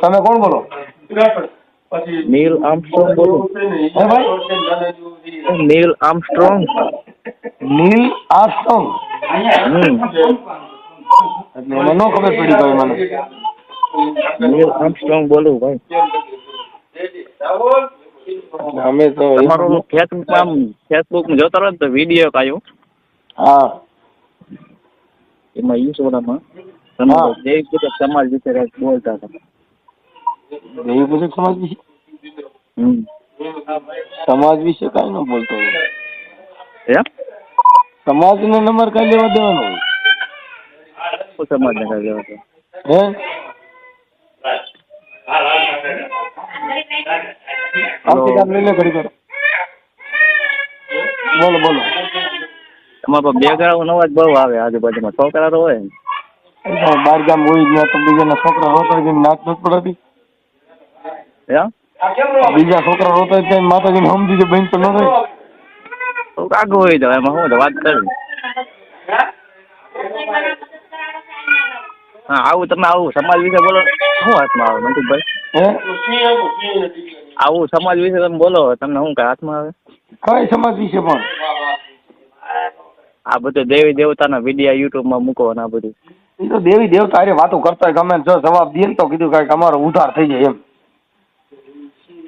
તમે કોણ બોલો? નીલ આર્મસ્ટ્રોંગ બોલો. હે ભાઈ? Neil Armstrong. Neil Armstrong. એટલે મને નો ખબર પડી ભાઈ મને. નીલ આર્મસ્ટ્રોંગ બોલું ભાઈ. અમે તો તમારું ફેસબુકમાં ફેસબુકમાં જોતા રહો ને તો વીડિયો કાયો હા. એમાં હા. તમે જૈવિક રીતે સમાજ વિશે બોલતા હતા. દેવી પૂજક સમાજ વિશે? સમાજ વિશે કાંઈ ન બોલતો હે સમાજનો નંબર કાંઈ લેવા દેવાનો સમાજ કઈ લેવા દે હે? આવતી કામ લઈ લે ઘડી કર બોલો બોલો. બે પર બેકગ્રાઉન્ડ અવાજ બહુ આવે આજુબાજુમાં. છોકરા તો હોય ને. બાર ગામ હોય ત્યાં તો બીજાના છોકરા રોતા નાચ નથી પડાતી. હે બીજા છોકરા રોતા ત્યાં માતાજીને સમજી છે બેન તો ન થાય થોડુંક આગળ હોય તો એમાં શું વાત કરી હા આવું તમે આવું સમાજ વિશે બોલો. શું હાથમાં આવે મનસુખભાઈ હે? આવું સમાજ વિશે તમે બોલો તમને શું કઈ હાથમાં આવે? કઈ સમાજ વિશે પણ. આ બધું દેવી દેવતાના વિડિયા યુટ્યુબમાં મૂકો અને આ બધું. એ તો દેવી દેવતા અરે વાતો કરતા હોય ગમે જો જવાબ દે ને તો કીધું કાંઈક અમારો ઉધાર થઈ જાય એમ.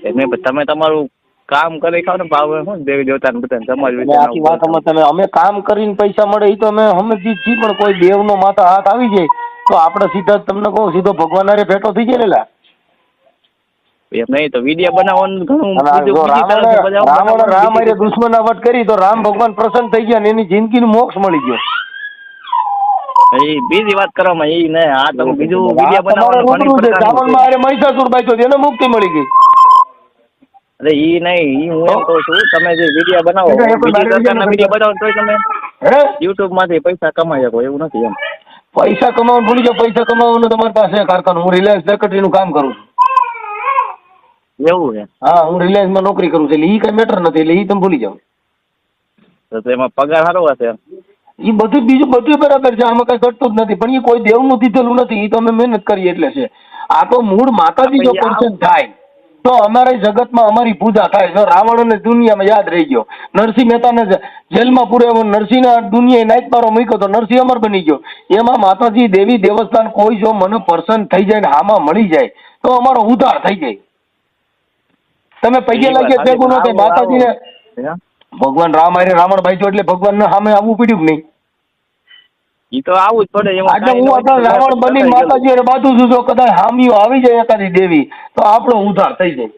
એટલે તમે તમારું કામ કરી ખાવ ને ભાવ શું દેવી દેવતાને બધાને એટલે આખી વાત અમે તમે અમે કામ કરીને પૈસા મળે એ તો અમે સમજી છીએ પણ કોઈ દેવનો માથા હાથ આવી જાય તો આપણે સીધા જ તમને કહું સીધો ભગવાન અરે ભેટો થઈ જાય ને લા. એમ નહીં તો વીડિયો બનાવવાનું ઘણું આ બીજું બીજી તરફ બધા રામ દુશ્મનાવટ કરી તો રામ ભગવાન પ્રસન્ન થઈ ગયા ને એની જિંદગીનું મોક્ષ મળી ગયો. એ બીજી વાત કરવામાં એ ને આ તમે બીજું વિડિયો બનાવવાનું ઘણી છે. પ્રકારનું ચાવલમાં મહિષાસુર હતો, એને મુક્તિ મળી ગઈ. અરે ઈ નહીં ઈ હું એમ કહું છું તમે જે વીડિયો બનાવો બીજી પ્રકારના વીડિયો બનાવો તો તમે હે? યુટ્યુબમાંથી પૈસા કમાઈ શકો એવું નથી એમ. પૈસા કમાવાનું ભૂલી જાઓ. પૈસા કમાવાનું તમારી પાસે કારખાનું. હું રિલાયન્સ સેક્રેટરીનું કામ કરું છું. એવું છે? હા હું રિલાયન્સમાં નોકરી કરું છું. એટલે એ કઈ મેટર નથી. એટલે એ તમે ભૂલી જાઓ. તો એમાં પગાર સારો હશે. એ બધું બીજું બધું બરાબર છે. આમાં કઈ ઘટતું જ નથી. પણ એ કોઈ દેવનું દીધેલું નથી. એ તો અમે મહેનત કરીએ એટલે છે. આ તો મૂળ માતાજી જો પ્રસન્ન થાય તો અમારા જગતમાં અમારી પૂજા થાય. જો રાવણ અને દુનિયામાં યાદ રહી ગયો. નરસિંહ મહેતાને જેલમાં પૂરે નરસિંહના દુનિયાએ નાઈટ મારો મૂક્યો તો નરસિંહ અમર બની ગયો. એમાં માતાજી દેવી દેવસ્થાન કોઈ જો મને પ્રસન્ન થઈ જાય ને હામાં મળી જાય તો અમારો ઉધાર થઈ જાય. તમે વાત લાગીએ ભેગું ન થાય. માતાજીને? ભગવાન રામ હારે રાવણ બાંધ્યો એટલે ભગવાનને સામે આવવું પડ્યું કે નહીં? ઈ તો આવું જ પડે એમાં આજે હું ન રાવણ બની માતાજી અને બાજુ છું જો કદાચ હામીઓ આવી જાય એકાદી દેવી તો આપણો ઉધાર થઈ જાય.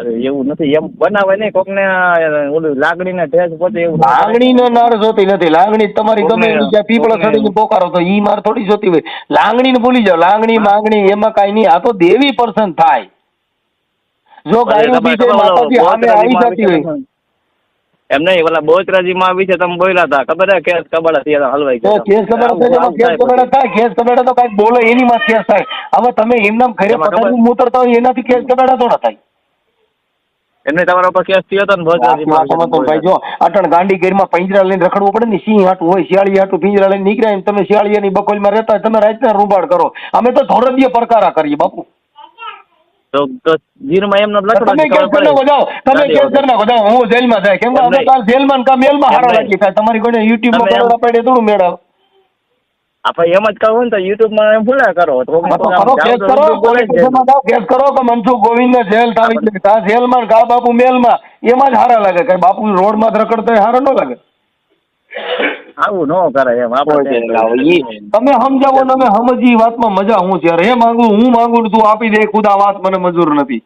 અરે એવું નથી. એમ બનાવે નહીં ઓલું લાગણી ને ઠેસ પોતે એવું લાગણી ને નાર જોતી નથી. લાગણી તમારી ગમે જ્યાં પીપળો ચડીને પોકારો તો ઈ માર થોડી જોતી હોય. લાગણી ને ભૂલી જાઓ. લાગણી માંગણી એમાં કાંઈ નહીં. આ તો દેવી પર્સન થાય. જો ગાયું બીજે માતાજી સામે આવી જતી હોય એમ નહીં ઓલા બોચરાજીમાં છે તમે બોલ્યા હતા. ખબર હે કેસ કબાડા થયા હલવાઈ ગયા કેસ કબાડા થાય કેસ કબાડા થાય કેસ કબાડા તો કાંઈક બોલે એની માં કેસ થાય. હવે તમે એમનામ એમાં પથારી મૂતરતા હોય એનાથી કેસ કબાડા થોડા થાય. એમને તમારા ઉપર કેસ થયો હતો ને સમજતો ભાઈ જો અટણ ગાંડી ગેરમાં પિંજરા લઈને રખડવું પડે ને સિંહ હાટું હોય શિયાળી હાટું પિંજરા લઈને નીકળ્યા ને તમે શિયાળીયાની બકોલમાં રહેતા તમે રાતના રૂબાડ કરો. અમે તો ધોરદીય પરકારા કરીએ બાપુ. તો જીરમાં એમનો લખડો તમે કેસ કરી નાખો જાઓ તમે કેસ કરી નાખો જાઓ હું જેલમાં જાય કેમ કે એમ નહીં. કાલ જેલમાં કામ મેલમાં હારો એમ લાગી થાય. તમારી કોઈને યુટ્યુબમાં તમે પડે થોડું મેળવ. આપણે એમ જ કહું ને તો યુટ્યુબમાં એમ ભૂલા કરો. તો કેસ કરો કેસ કરો કે મનસુખ ગોવિંદને જેલ થાવી છે કા જેલમાં કા બાપુ મેલમાં એમાં જ હારા લાગે. કે બાપુ રોડમાં રખડતો હારા ન લાગે. આવું ન કરે એમ આપણે તમે સમજાવો અમે સમજી વાતમાં મજા હું છે. એ માંગુ હું માંગુ તું આપી દે ખુદા વાત મને મંજૂર નથી.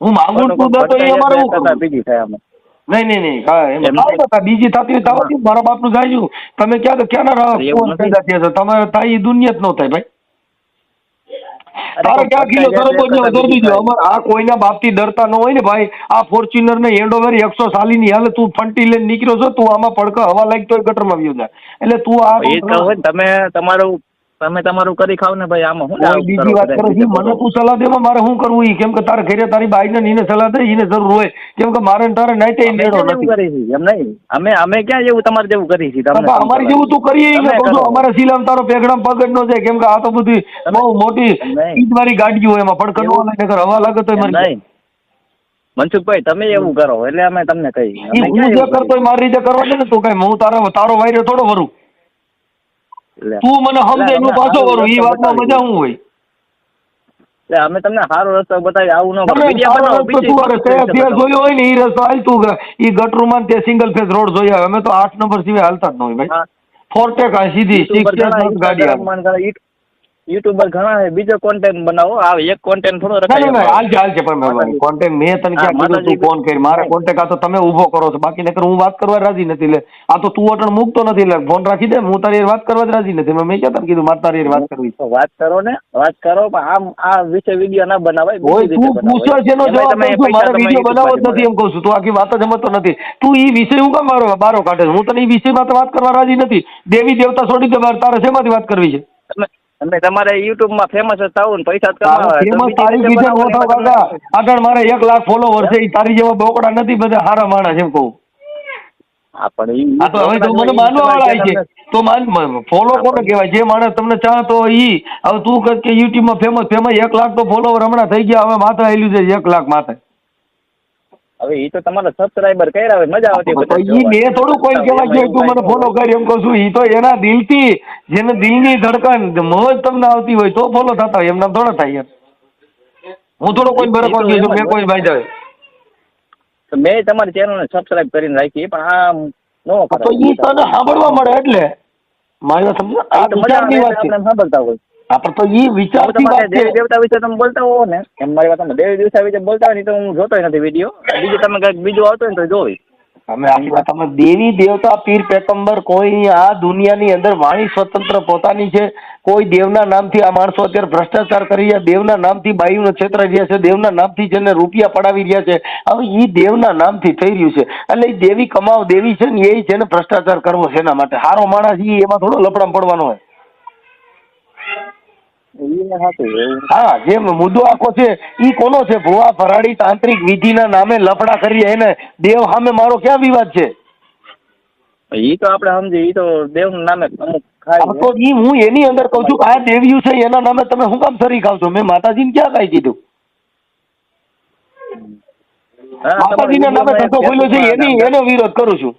હું માંગુ તું દે તો એ અમારે બીજી થાય નહીં નહીં નહીં બીજી થતી હોય દ્યો. મારા બાપનું જાય છું તમે ક્યાં તો ક્યાંના રહો થાય એ દુનિયા જ ન થાય ભાઈ. તારે ક્યાં કિલો ફટકાઈ જાય સરપંચ એટલે વધારી દીધો. કદાચ આ કોઈના બાપથી ડરતા ન હોય ને ભાઈ. આ ફોર્ચ્યુનર ને હેન્ડઓવર એકસો સાલીની હાલે તું ફંટી લઈને નીકળ્યો છો તું આમાં પડકા હવા લાગતો ગટરમાં વ્યો જાય. એટલે તું આ ને, તમે તમારું તમે તમારું કરી ખાવ ને ભાઈ આમાં હું બીજી વાત કરે છે મને તું સલાહ દે મારે શું કરવું ઈ? કેમ કે તારે ઘરે તારી બાઈને ને એને સલાહ દે એને જરૂર હોય. કેમ કે મારે તારે નહીં તે લેડો નથી. કરી છે? એમ નહીં. અમે અમે ક્યાં જેવું તમારે જેવું કરી છે તમને અમારી જેવું તું કરીએ ને કહું છું, કરો. તારો પેગડામ પગડ નો છે. કેમ કે આ તો બધી બહુ મોટી. સ્પીડવાળી ગાડીઓ હોય એમાં. પડકર એવું- ન લાગે નકર હવા લાગે તો મને નહીં. મનસુખભાઈ તમે એવું કરો એટલે અમે તમને કહી હું જે કરતો મારી રીતે કરવા દે ને તું કઈ હું તારો તારો વાયરો થોડો વરું. તું મને સમજે એનું પાછો કરું એ વાતમાં મજા શું હોય? એટલે અમે તમને સારો રસ્તો બતાવી આવું ન તમે. જોયો હોય ને એ રસ્તો હાલ એ ગટરુમાં તે સિંગલ ફેસ રોડ જોયા અમે તો આઠ નંબર સિવાય હાલતા જ ન હોય ભાઈ. હા. સીધી સિક્સ ગાડી આવે ઇન્સ્ટાગ્રામમાં ઘણા યુ- યુટ્યુબર ઘણા છે બીજો કોન્ટેન્ટ બનાવો. આ એક કોન્ટેન્ટ થોડો રખાય ના હાલ હાલ છે પણ માતાજી. કોન્ટેક્ટ મેં તને ક્યાં કીધું તું ફોન કરી. મારે કોન્ટેક્ટ આ તો તમે ઊભો કરો છો. બાકી નકર હું વાત કરવા રાજી નથી. લે આ તો તું અટણ મૂકતો નથી એટલે ફોન રાખી દે હું તારી વાત કરવા જ રાજી નથી. મેં ક્યાં તને કીધું મારે તારી વાત કરવી તો વાત કરો ને વાત કરો પણ આમ આ વિશે વીડિયો ના બનાવાય ઓય તું પૂછો છે નો જવાબ દઉં મારે વીડિયો બનાવો જ નથી એમ કહું છું. તું આખી વાત જ સમજતો નથી. તું ઈ વિષય હું કામ મારો બારો કાઢે હું તને ઈ વિષયમાં તો વાત કરવા રાજી નથી. દેવી દેવતા છોડી દે મારે તારે શેમાંથી વાત કરવી છે? તમે તમે તમારે યુટ્યુબમાં ફેમસ જ થવું ને પૈસા જ તારે કમાવા મોટા એમાં તમને- કાકા. આગળ મારે એક લાખ ફોલોવર છે એ તારી જેવા બોકડા નથી બધા હારા માણસ એમ કહું. હા પણ આ તો હવે તો મને માનવા વાળા છે. તો માન ફોલો કોને કહેવાય? જે માણસ તમને ચાહતો ઈ. હવે તું કહ કે યુટ્યુબમાં ફેમસ ફેમસ એક લાખ તો ફોલોવર હમણાં થઈ ગયા હવે માથે આવેલું છે એક લાખ માથે. હવે એ તો તમારા સબસ્ક્રાઇબર કર્યા હોય મજા આવતી તો એ મેં થોડું કોઈ કહેવાય ગયો તું મને ફોલો કરી એમ કહું છું એ તો એના દિલથી જેને દિલની ધડકન મોજ તમને આવતી હોય તો ફોલો થતા હોય એમના થોડા થાય હું થોડો કોઈ બરકવા ગયો છું મેં કોઈ ભાઈ જાય તો મેં તમારી ચેનલને સબસ્ક્રાઇબ કરીને રાખી પણ આ નો તો ઈ તને સાંભળવા મળે એટલે. મારી વાત સમજો આ વિચારની વાત છે. સાંભળતા હોય. આપણે તો ઈ વિચાર દેવી દેવતા વિશે તમે બોલતા હો ને. એમ મારી વાત દેવી દેવતા વિશે બોલતા હોય ને તો હું જોતો નથી વીડિયો. બીજું તમે કંઈક બીજું આવતો હોય ને તો જોવી. અમે આખી વાત અમે દેવી દેવતા પીર પેકંબર કોઈ આ દુનિયાની અંદર વાણી સ્વતંત્ર પોતાની છે. કોઈ દેવના નામથી આ માણસો અત્યારે ભ્રષ્ટાચાર કરી રહ્યા દેવના નામથી બાયુનો છેતરાઈ રહ્યા છે દેવના નામથી જેને રૂપિયા પડાવી રહ્યા છે. હવે ઈ દેવના નામથી થઈ રહ્યું છે. એટલે એ દેવી કમાવ દેવી છે ને એ જેને ભ્રષ્ટાચાર કરવો છે એના માટે. હારો માણસ ઈ એમાં થોડો લફડામાં પડવાનો હોય. હા જે મુદ્દો આખો છે ઈ કોનો છે? ભુવા ભરાડી તાંત્રિક વિધિના નામે લફડા કરી એને દેવ સામે મારો ક્યાં વિવાદ છે? ઈ તો આપણે સમજી ઈ તો દેવ નામે અમુક ખાય તો ઈ હું એની અંદર કહું છું કે આ દેવ્યું છે એના નામે તમે શું કામ સરી ખાવ છો? મેં માતાજીને ક્યાં કાંઈ કીધું? માતાજીના નામે ધંધો ખોલ્યો છે એની એનો વિરોધ કરું છું.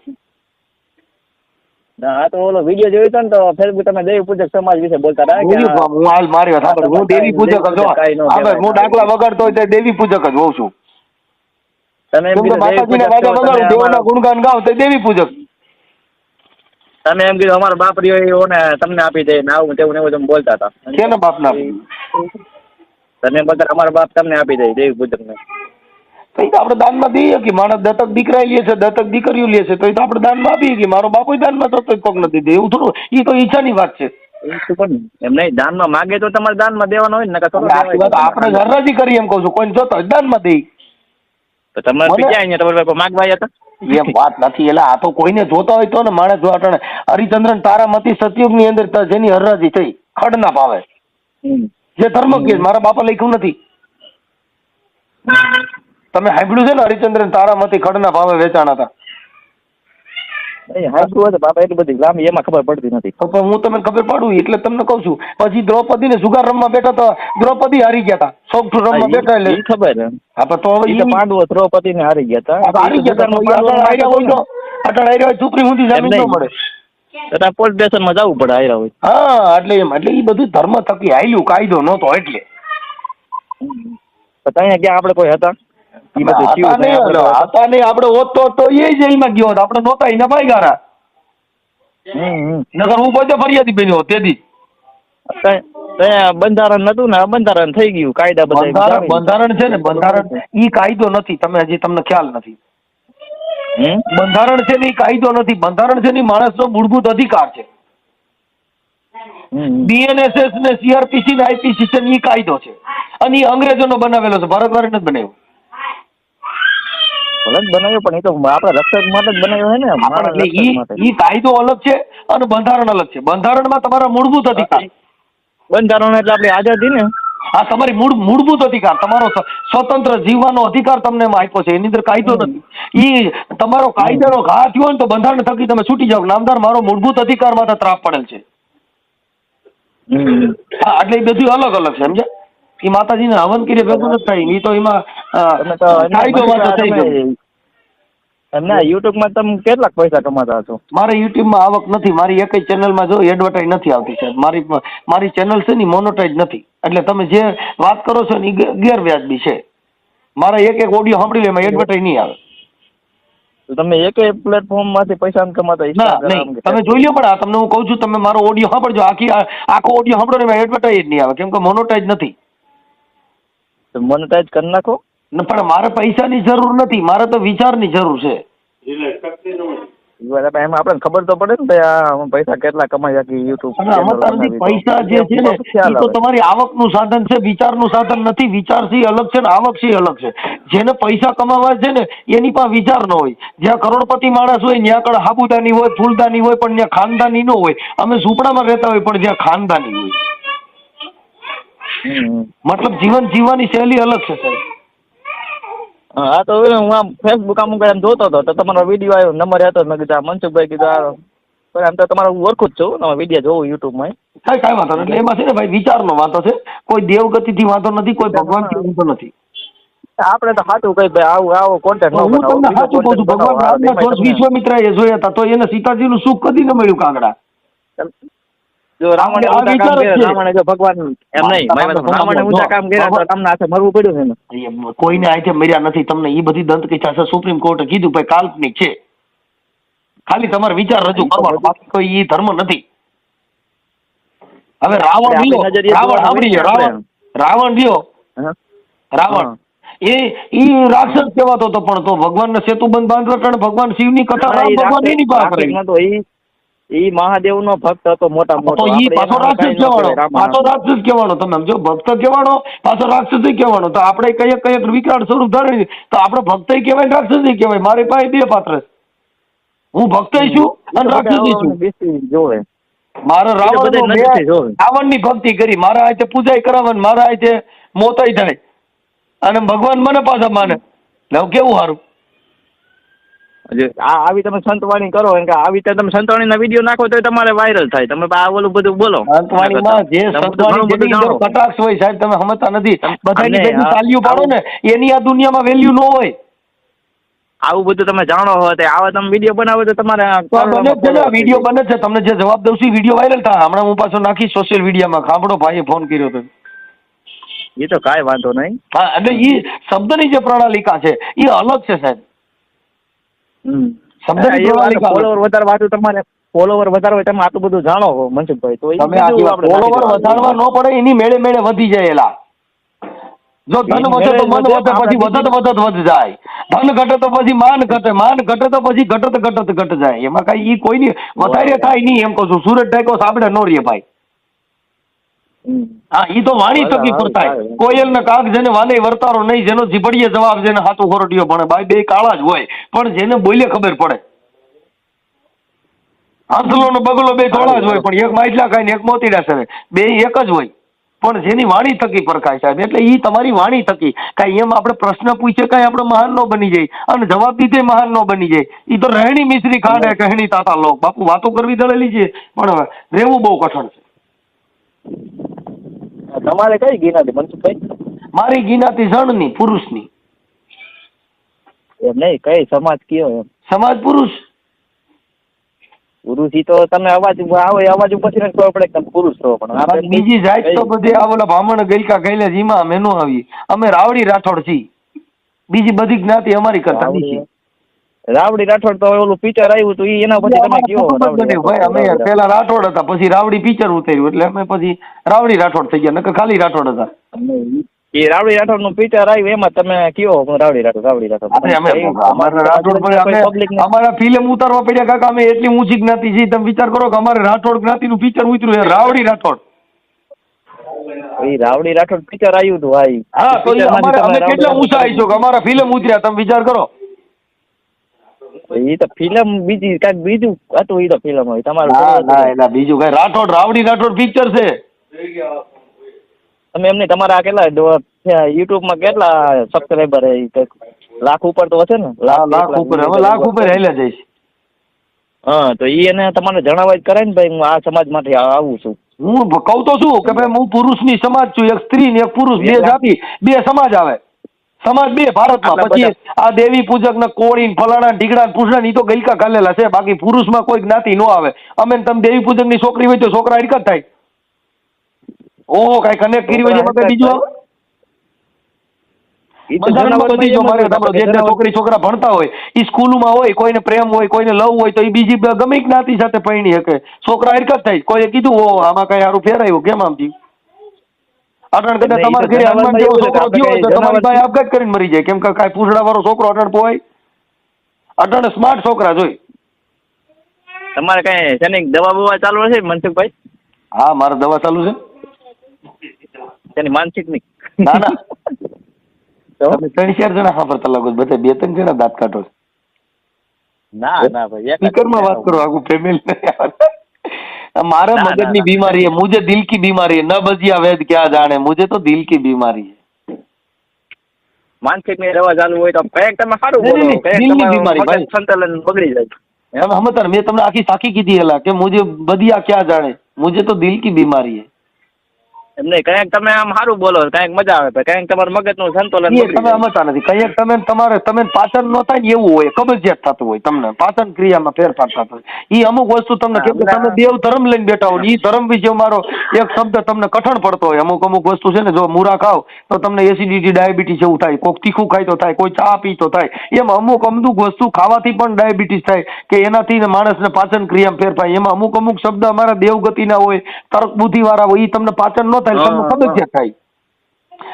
આ તો ઓલો વીડિયો જોયો હતો ને તો ફેસબુક તમે દેવી પૂજક સમાજ વિશે બોલતા કે હું હાલ મારી વાત. હું દેવી પૂજક જ હા ડાકલા વગાડતો હોય તો દેવી પૂજક જ હોઉં છું. તમે એમ કીધું દેવી માતાજીના વાજા વગાડું દેવાના ગુણગાન ગાવ તો દેવી પૂજક. તમે એમ કીધું અમારા બાપ રહ્યો ને તમને આપી દે ને આવું તેવું ને એવું તમે બોલતા હતા. કેના બાપના? તમે બધા અમારા બાપ તમને આપી દે દેવી પૂજક ને તો તો આપણે દાનમાં દઈએ કે માણસ દત્તક દીકરા લે છે દત્તક દીકરીઓ લે છે તો એ તો આપણે દાનમાં આપીએ કે મારો બાપુ દાનમાં તો કોક નથી દે. એવું થોડું એ તો ઈચ્છાની વાત છે. એમ નહીં દાનમાં માગે તો તમારે દાનમાં દેવાનો હોય ને. આપણે હરાજી કરી એમ કહું છું કોઈને જોતો દાનમાં દઈ તો તમારે બીજા અહીંયા તમારા બાપા માગવા આવ્યા હતા? એમ વાત નથી એટલે આ તો કોઈને જોતા હોય તો ને માણસ જો અટાણે હરિચંદ્રન તારામતી સતયુગની અંદર જેની હરરાજી થઈ ખડ ના પાવે જે ધર્મ કે મારા બાપા લખ્યું નથી. તમે સાંભળ્યું છે ને હરિચંદ્રન તારામતી ખડ ના ભાવે વેચાણ હતા? નહીં, હાચું હોય તો બાપા એટલી બધી લાંબી એમાં ખબર પડતી નથી. પણ હું તમને ખબર પડું એટલે તમને કહું છું. પછી દ્રૌપદી ને સુગાર રમવા બેઠા તો દ્રૌપદી હારી ગયા હતા. સોગઠું રમવા બેઠા એટલે. ખબર. હા તો હવે પાંડવો દ્રૌપદી ને હારી ગયા હતા. હારી ગયા હતા અટાણે હાર્યા સુધી એમ જામીન ન મળે. તો પોલીસ સ્ટેશનમાં જવું પડે હાર્યા હોય. હા એટલે એમ એટલે એ બધું ધર્મ થકી હાલ્યું કાયદો નહોતો એટલે. ત્યાં ક્યાં આપણે કોઈ હતા? ઈ બધું થયું હતા નહીં, આપણે હતા નહીં આપણે હોત તો તો એ જેલમાં ગયો હોત આપણે નહોતા એના ભાઈ ગારા. હમ, હમ. હું પોતે ફરિયાદી બન્યો તેથી. બંધારણ નતું ને બંધારણ થઈ ગયું કાયદા બધા બંધારણ છે ને બંધારણ ઈ કાયદો નથી તમે હજી તમને ખ્યાલ નથી. બંધારણ છે ને ઈ કાયદો નથી બંધારણ છે ને માણસ માણસનો મૂળભૂત અધિકાર છે. બીએનએસએસ ને સીઆરપીસી ને આઈપીસી છે ને ઈ કાયદો છે. અને ઈ અંગ્રેજોનો બનાવેલો છે ભારત વાળાને નથી બનાવ્યો. ભલે બનાવ્યો પણ એ તો આપણા રક્ષક માટે જ બનાવ્યો છે ને એટલે ઈ ઈ કાયદો અલગ છે અને બંધારણ અલગ છે. બંધારણમાં તમારા મૂળભૂત અધિકાર. બંધારણ એટલે આપણી આઝાદી ને. હા તમારી મૂળ મૂળભૂત અધિકાર તમારો સ્વતંત્ર જીવવાનો અધિકાર તમને આપ્યો છે. એની અંદર કાયદો નથી. ઈ તમારો કાયદાનો ઘા થયો ને તો બંધારણ થકી તમે છૂટી જાઓ. નામદાર મારો મૂળભૂત અધિકાર માટે ત્રાપ પડેલ છે. હા એટલે એ બધું અલગ અલગ છે સમજ્યા? એ માતાજીને હવન કરી ભેગું નથી થાય. એ તો એમાં કાયદો થઈ ગયો. એમને યુટ્યુબમાં તમે કેટલાક પૈસા કમાતા હશો? મારે યુટ્યુબમાં આવક નથી. મારી એકય ચેનલમાં જો એડવર્ટાઇઝ નથી આવતી સાહેબ. મારી મારી ચેનલ છે ને મોનોટાઇઝ નથી. એટલે તમે જે વાત કરો છો ને એ ગેરવ્યાજબી છે. મારા એક એક ઓડિયો સાંભળી લે એમાં એડવર્ટાઇઝ નહીં આવે. તો તમે એક પ્લેટફોર્મમાંથી પૈસા કમાતા ના નહીં. તમે જોઈ લો પણ આ તમને હું કહું છું તમે મારો ઓડિયો સાંભળજો. આખી આખો ઓડિયો સાંભળો ને એમાં એડવર્ટાઇઝ નહીં આવે કેમ કે મોનોટાઇઝ નથી. તો મોનેટાઈઝ કરી નાખો. ન પણ મારે પૈસાની જરૂર નથી મારે તો વિચારની જરૂર છે. એમ આપણે ખબર તો પડે ને ભાઈ પૈસા કેટલા કમાયા કે યુટ્યુબ પૈસા જે છે ને એ તો તમારી આવકનું સાધન છે વિચારનું સાધન નથી વિચાર છે અલગ છે ને આવક છે અલગ છે. જેને પૈસા કમાવા છે ને એની પાસે વિચાર ન હોય. જ્યાં કરોડપતિ માણસ હોય ત્યાં આગળ હાબુદાની હોય ફૂલદાની હોય પણ ત્યાં ખાનદાની ન હોય. અમે ઝૂંપડામાં રહેતા હોય પણ જ્યાં ખાનદાની હોય. મતલબ જીવન જીવવાની શૈલી અલગ છે સાહેબ હા તો હું આમ ફેસબુક આમ એમ જોતો હતો તો તમારો વીડિયો આવ્યો નંબર હતો મેં કીધું આ મનસુખભાઈ કીધું આ પણ આમ તો તમારો હું ઓળખું જ છું તમે વીડિયો જોઉં યુટ્યુબમાં. કાંઈ કાંઈ વાંધો એટલે એમાં છે ને ભાઈ વિચારનો વાંધો છે કોઈ દેવગતિથી વાંધો નથી કોઈ ભગવાનથી વાંધો નથી. આપણે તો સાચું કઈ ભાઈ આવું આવો કોન્ટેક્ટ નો હું તમને સાચું કહું છું ભગવાન. રામના જોશ વિશ્વામિત્રાએ જોયા હતા તો એને સીતાજીનું સુખ કદી ન મળ્યું કાગડા. જો રાવણે ઊંચા કામ કર્યા રાવણે જો ભગવાન એમ નહીં રાવણે ઊંચા કામ કર્યા તો તમને હાથે મરવું પડ્યું છે ને? કોઈને આજે મર્યા નથી તમને એ બધી દંત કિસ્સા છે સુપ્રીમ કોર્ટે કીધું ભાઈ કાલ્પનિક છે. ખાલી તમારે વિચાર રજૂ કરવાનો બાકી કોઈ ઈ ધર્મ નથી. હવે રાવણ રાવણ સાંભળી રાવણ રાવણ રાવણ. એ ઈ રાક્ષસ કહેવાતો હતો પણ તો ભગવાનને સેતુબંધ બાંધવા કારણે ભગવાન શિવની કથા ભગવાન એની પાસે તો ઈ મહાદેવ નો ભક્ત હતો મોટા મોટો. ઈ પાછો રાક્ષસ કેવાનો? કહેવાનો પાછો રાક્ષસ કહેવાનો તમે સમજો ભક્ત કહેવાનો પાછો રાક્ષસ કહેવાનો તો આપણે કઈ કઈ વિકરાળ સ્વરૂપ ધારણ તો આપણે ભક્ત કહેવાય રાક્ષસ કહેવાય? મારી પાસે બે પાત્ર હું ભક્ત છું અને રાક્ષસ છું. જોવે. મારે રાવણ રાવણની ભક્તિ કરી. મારા હાથે પૂજા કરાવવાની મારા હાથે મોતાઈ થાય. અને ભગવાન મને પાછા માને. એટલે કેવું સારું આ આવી તમે સંતવાણી કરો કે આવી રીતે તમે સંતવાણીના વીડિયો નાખો તો તમારે વાયરલ થાય. તમે આ ઓલું બધું બોલો. સંતવાણીમાં જે સંતવાણી. કટાક્ષ હોય સાહેબ તમે સમજતા નથી. બધાની ભેગું તાલીઓ પાડો ને એની આ દુનિયામાં વેલ્યુ ન હોય. આવું બધું તમે જાણો હો તે આવા તમે વીડિયો બનાવો તો તમારે બને જ છે ને વીડિયો બને જ છે. તમને જે જવાબ દઉં છું વીડિયો વાયરલ થાય. હમણાં હું પાછો નાખી સોશિયલ મીડિયામાં ખાંભડો ભાઈએ ફોન કર્યો હતો એ તો કાંઈ વાંધો નહીં. હા એટલે એ શબ્દની જે પ્રણાલિકા છે એ અલગ છે સાહેબ હમ. શબ્દની એ વાત પ્રણાલિકા અલગ. ફોલોવર વધારે વાતું તમારે ફોલોવર વધારે તમે આટલું બધું જાણો મનસુખભાઈ. તો તમે ફોલોવર વધારવા ન પડે એની મેળે મેળે વધી જાય એલા. જો ધન વધે તો મન વધે પછી વધત વધત વધ જાય. ધન ઘટે તો પછી માન ઘટે માન ઘટે તો પછી ઘટત ઘટત ઘટ જાય. એમાં કઈ ઈ કોઈની વધારે થાય નહીં એમ કહું છું. સુરત ટાઈકો સાંભળે નો રે ભાઈ. હા ઈ તો વાણી થકી ફરતાય. કોયલ ને કાગ જેને વાલે વર્તારો નહીં જેનો જીભડીએ જવાબ જેને હાથું ખોરટીયો ભણે. ભાઈ બે કાળા જ હોય પણ જેને બોલે ખબર પડે. હાંસલો નો બગલો બે ધોળા જ હોય પણ એક માઇટલા ખાય ને એક મોતીડા સરે બે એક જ હોય. પણ જેની વાણી થકી પરખાય સાહેબ એટલે ઈ તમારી વાણી થકી કાંઈ એમ આપણે પ્રશ્ન પૂછે કાંઈ આપણે મહાન નો બની જાય. અને જવાબ દીધે મહાન નો બની જાય. ઈ તો રહેણી મિશ્રી કાઢે કહેણી તાતા લોક બાપુ વાતો કરવી દળેલી છે પણ રહેવું બહુ કઠણ છે. તમારે કઈ ગીનાથી મનસુખભાઈ મારી ગિનાતી જણની પુરુષની. એમ નહીં કઈ સમાજ કયો એમ? સમાજ પુરુષ. પુરુષ તો તમે અવાજ આવો અવાજ ઉપરથી નથી ખબર પડે કે તમે પુરુષ છો પણ બીજી જાત તો બધી આ ઓલા બ્રાહ્મણ ગઈકા ગયેલા જીમાં અમે નો આવી. અમે રાવડી રાઠોડ છીએ. બીજી બધી જ્ઞાતિ અમારી કરતા નથી રાવડી રાઠોડ તો ઓલું પિક્ચર આવ્યું હતું એના પછી તમે કયો ભાઈ અમે પેલા રાઠોડ હતા પછી રાવડી પિક્ચર ઉતર્યું એટલે અમે પછી રાવડી રાઠોડ થઈ ગયા નકર ખાલી રાઠોડ હતા. એ રાવડી રાઠોડનું પિક્ચર આવ્યું એમાં તમે કયો રાવડી રાઠોડ રાવડી રાઠોડ? અમારા ફિલ્મ ઉતારવા પડ્યા કાકા અમે એટલી ઊંચી જ્ઞાતિ છે તમે વિચાર કરો કે અમારે રાઠોડ જ્ઞાતિ નું પિક્ચર ઉતર્યું રાવડી રાઠોડ. એ રાવડી રાઠોડ પિક્ચર આવ્યું હતું હા તો અમે કેટલા ઊંચા આવીશું કે અમારા ફિલ્મ ઉતર્યા તમે વિચાર કરો. એ તો ફિલ્મ બીજી કાંઈક બીજું હતું એ તો ફિલ્મ હોય. તમારું ના ના એટલે બીજું કઈ. રાઠોડ રાવડી રાઠોડ પિક્ચર છે. તમે એમને તમારા કેટલા યુટ્યુબમાં કેટલા સબસ્ક્રાઈબર છે લાખ ઉપર તો હશે ને? લાખ ઉપર. હવે લાખ ઉપર હેલ્યા જઈશ. હા તો ઈ એને તમારે જણાવવા જ કરે ને ભાઈ હું આ સમાજમાંથી આવું છું. હું કહું તો છું કે ભાઈ હું પુરુષની સમાજ છું. એક સ્ત્રી ને એક પુરુષ બે જાતિ બે સમાજ આવે. સમાજ બે ભારતમાં. પછી આ દેવી પૂજક ને કોળી ફલાણા ઢીકડા પૂછડા ની તો ગલકા ગાલેલા છે. બાકી પુરુષમાં કોઈ જ્ઞાતિ નો આવે. અમે તમે દેવી પૂજકની છોકરી હોય તો છોકરા હરકત થાય. ઓહો કઈ કનેક્ટ કરી હોય કઈ બીજું? છોકરી છોકરા ભણતા હોય ઈ સ્કૂલમાં હોય કોઈને પ્રેમ હોય કોઈને લવ હોય તો એ બીજી ગમે જ્ઞાતિ સાથે પરણી શકે. છોકરા હરકત થાય. કોઈએ કીધું ઓ આમાં કઈ સારું ફેરાયું? કેમ આમ થયું? અટણ કદાચ તમારા ઘરે હનુમાન જેવો છે છોકરો થયો હોય તો તમારી ભાઈ આપઘાત કરીને મરી જાય. કેમ કે કાંઈ પૂછડા વાળો છોકરો અટણ પોય અટણ સ્માર્ટ છોકરા જોઈ. તમારે કઈ શેની દવા બવા ચાલુ હશે મનસુખભાઈ? હા મારે દવા ચાલુ છે. તેની માનસિકની? ના ના. તો? તમે ત્રણ ચાર જણા સાંભળતા લાગો બધા બે ત્રણ જણા દાંત કાઢો છો. ના ના ભાઈ સ્પીકરમાં વાત કરો આખું ફેમિલી મારા મગજની બીમારી હે મુજે દિલ કી બીમારી હે ન બજિયા વેદ ક્યાં જાણે? મુજે તો દિલ કી બીમારી હે માનસિકની રવા ચાલુ હોય તો કંઈક તમે સારું બોલો. દિલની બીમારી ભાઈ. સંતુલન બગડી જાય. એમ હમતર મેં તમને આખી સાખી કીધી હેલા કે મુજે બદિયા ક્યાં જાણે? મુજે તો દિલ કી બીમારી હે એમ નહીં. કંઈક તમે આમ સારું બોલો કંઈક મજા આવે તો કંઈક તમારું મગજનું સંતુલન એ તમે સમજતા નથી. કંઈક તમે તમારે તમે પાચન ન થાય ને એવું હોય કબજિયાત થતું હોય તમને. પાચન ક્રિયામાં ફેરફાર થતો હોય. એ અમુક વસ્તુ તમને કેમ કે તમે દેવ ધર્મ લઈને બેઠા હોય એ ધર્મ વિશે મારો એક શબ્દ તમને કઠણ પડતો હોય. અમુક અમુક વસ્તુ છે ને જો મૂરા ખાવ તો તમને એસિડિટી ડાયાબિટીસ એવું થાય. કોઈક તીખું ખાય તો થાય કોઈ ચા પી તો થાય. એમ અમુક અમુક વસ્તુ ખાવાથી પણ ડાયાબિટીસ થાય કે એનાથી ને માણસને પાચન ક્રિયામાં ફેરફાર એમાં અમુક અમુક શબ્દ અમારા દેવગતિના હોય તર્ક બુદ્ધિ વાળા હોય એ તમને પાચન ન થાય. તમને ખબર કબજિયાત થાય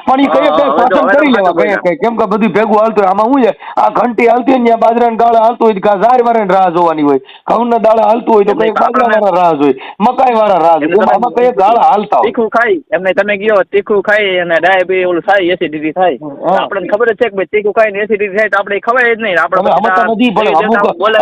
પણ એ કઈ કઈ તો કરી લેવા કઈ કઈ કેમ કે બધું ભેગું હાલતું હોય. આમાં શું છે? આ ઘંટી હાલતી હોય ને ત્યાં બાજરાના ગાળા હાલતું હોય ઝાર વાળા રાહ જોવાની હોય. ઘઉંના દાળા હાલતું હોય તો કઈ બાજરા વાળા રાહ જોઈ. મકાઈ વાળા રાહ જોઈ. આમાં કઈ ગાળા હાલતા હોય. તીખું ખાઈ એમને તમે ગયો તીખું ખાઈ અને ડાયાબિટીસ ઓલું થાય. એસિડિટી થાય આપણને ખબર જ છે કે ભાઈ તીખું ખાઈને એસિડિટી થાય તો આપણે ખબર જ નહીં. આપણે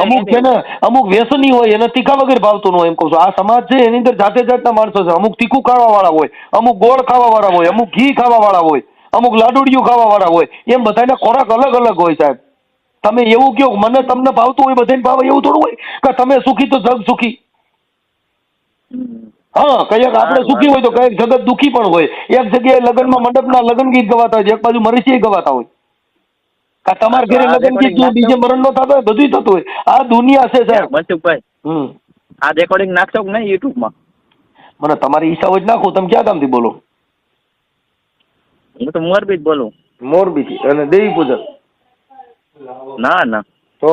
અમુક છે ને અમુક વ્યસની હોય એને તીખા વગર ભાવતું ન હોય એમ કહું છું. આ સમાજ છે એની અંદર જાતે જાતના માણસો છે. અમુક તીખું ખાવા વાળા હોય અમુક ગોળ ખાવા વાળા હોય અમુક ઘી ખાવા વાળા હોય. અમુક લાડુડિયું ખાવા વાળા હોય એમ બધાના ખોરાક અલગ અલગ હોય સાહેબ. તમે એવું કહો મને તમને ભાવતું હોય બધાને ભાવે એવું થોડું હોય કે તમે સુખી તો જગ સુખી. હા કંઈક આપણે સુખી હોય તો કંઈક જગત દુખી પણ હોય. એક જગ્યાએ લગ્નમાં મંડપના લગ્ન ગીત ગવાતા હોય એક બાજુ મરસીએ ગવાતા હોય. કા તમારા ઘરે લગ્ન ગીત બીજે મરણ નો થતો હોય બધું થતું હોય. આ દુનિયા છે સાહેબ. મનસુખભાઈ હમ. આ રેકોર્ડિંગ નાખશો કે નહીં યુટ્યુબમાં મને તમારી ઈચ્છા હોય જ નાખો તમે ક્યાં ગામથી બોલો? હું તો મોરબી જ બોલું. મોરબી અને દેવી પૂજક ના ના. તો?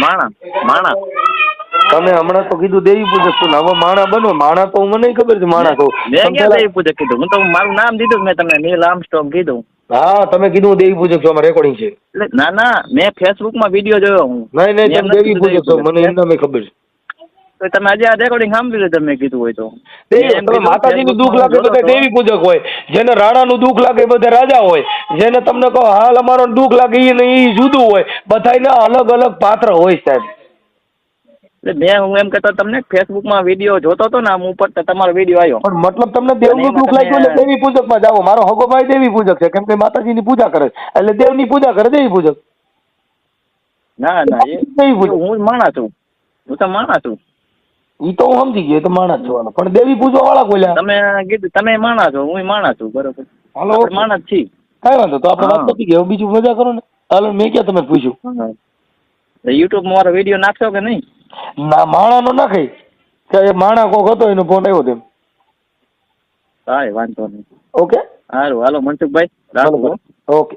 માણા માણા. તમે હમણાં તો કીધું દેવી પૂજક છું હવે માણા બનો. માણા તો મને ખબર છે માણા તો મેં ક્યાં દેવી પૂજક કીધું? હું તો મારું નામ દીધું મેં તમને નીલ આર્મસ્ટ્રોંગ કીધું. હા તમે કીધું હું દેવી પૂજક છો અમારે રેકોર્ડિંગ છે. ના ના મેં ફેસબુકમાં વીડિયો જોયો હું. નહીં નહીં તમે દેવી પૂજક છો મને એમ મેં ખબર છે. તો તમે આજે આ રેકોર્ડિંગ સાંભળી લે તમે કીધું હોય તો? માતાજીનું દુઃખ લાગે બધા. દેવી પૂજક હોય જેને રાણાનું દુઃખ લાગે બધા રાજા હોય જેને તમને કહો હાલ અમારો દુઃખ લાગે એ ને એ જુદું હોય. બધાયના અલગ અલગ પાત્ર હોય સાહેબ. એટલે મેં હું એમ કહેતો તમને ફેસબુકમાં વીડિયો જોતો હતો ને આમ ઉપર તમારો વીડિયો આવ્યો. પણ મતલબ તમને દેવનું દુઃખ લાગ્યું એટલે દેવી પૂજકમાં જાઓ. મારો હગો ભાઈ દેવી પૂજક છે કેમ કે માતાજીની પૂજા કરે. એટલે દેવની પૂજા કરે દેવી પૂજક. ના ના એ હું માણા છું. હું તો માણા છું. ઈ તો હું સમજી ગયો એ તો માણસ જોવાનો. પણ દેવી પૂજવા વાળા બોલ્યા તમે કીધું તમે માણા છો હું માણા છું બરોબર. હાલો આપણે માણા છીએ. કઈ વાંધો તો આપણે વાત પતી ગઈ. બીજું મજા કરો ને. હાલો મેં ક્યાં તમે પૂછ્યું? યુટ્યુબમાં મારો વીડિયો નાખશો કે નહીં? ના માણાનો નાખે. કે એ માણા કોક હતો એનો ફોન આવ્યો તેમ. કાંઈ વાંધો નહીં. ઓકે? સારું હાલો મનસુખભાઈ રાખો. ઓકે.